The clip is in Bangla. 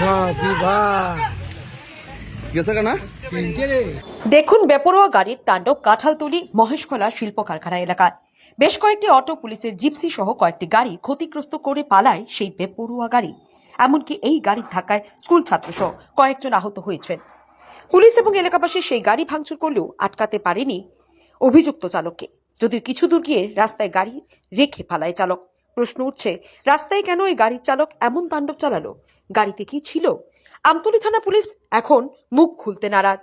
야, 비바. দেখুন বেপরোয়া গাড়ির তাণ্ডব কাঁঠালতলি, মহেশখোলা শিল্প কারখানা এলাকায়। বেশ কয়েকটি অটো, পুলিশের জিপসি সহ কয়েকটি গাড়ি ক্ষতিগ্রস্ত করে পালায় সেই বেপরোয়া গাড়ি। এমনকি এই গাড়ির ধাক্কায় স্কুল ছাত্র সহ কয়েকজন আহত হয়েছেন। পুলিশ এবং এলাকাবাসী সেই গাড়ি ভাঙচুর করলেও আটকাতে পারেনি অভিযুক্ত চালককে। যদিও কিছু দূর গিয়ে রাস্তায় গাড়ি রেখে পালায় চালক। প্রশ্ন উঠছে, রাস্তায় কেন এই গাড়ির চালক এমন তাণ্ডব চালালো? গাড়িতে কি ছিল? আমতলি থানা পুলিশ এখন মুখ খুলতে নারাজ।